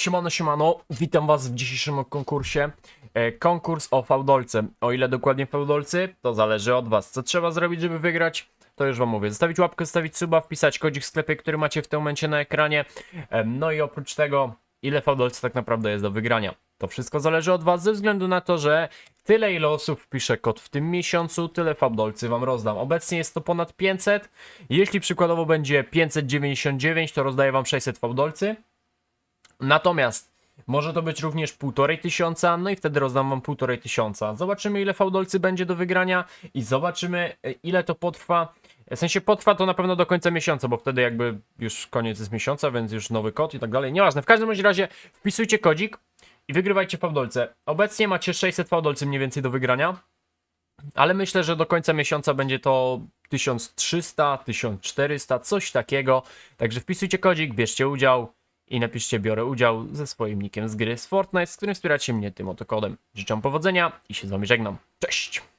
Siemano, siemano, witam was w dzisiejszym konkursie. E, konkurs o fałdolce. O ile dokładnie fałdolcy, to zależy od was. Co trzeba zrobić, żeby wygrać? To już wam mówię. Zostawić łapkę, zostawić suba, wpisać kodzik w sklepie, który macie w tym momencie na ekranie. E, no i oprócz tego, ile fałdolcy tak naprawdę jest do wygrania. To wszystko zależy od was, ze względu na to, że tyle ile osób wpisze kod w tym miesiącu, tyle fałdolcy wam rozdam. Obecnie jest to ponad 500. Jeśli przykładowo będzie 599, to rozdaję wam 600 fałdolcy. Natomiast może to być również półtorej tysiąca, no i wtedy rozdam wam półtorej tysiąca. Zobaczymy ile fałdolcy będzie do wygrania i zobaczymy e, ile to potrwa. W sensie potrwa to na pewno do końca miesiąca, bo wtedy jakby już koniec jest miesiąca, więc już nowy kod i tak dalej. Nieważne, w każdym razie wpisujcie kodzik i wygrywajcie fałdolce. Obecnie macie 600 fałdolcy mniej więcej do wygrania. Ale myślę, że do końca miesiąca będzie to 1300, 1400, coś takiego. Także wpisujcie kodzik, bierzcie udział i napiszcie biorę udział ze swoim nickiem z gry z Fortnite, z którym wspieracie mnie tym oto kodem. Życzę powodzenia i się z wami żegnam. Cześć!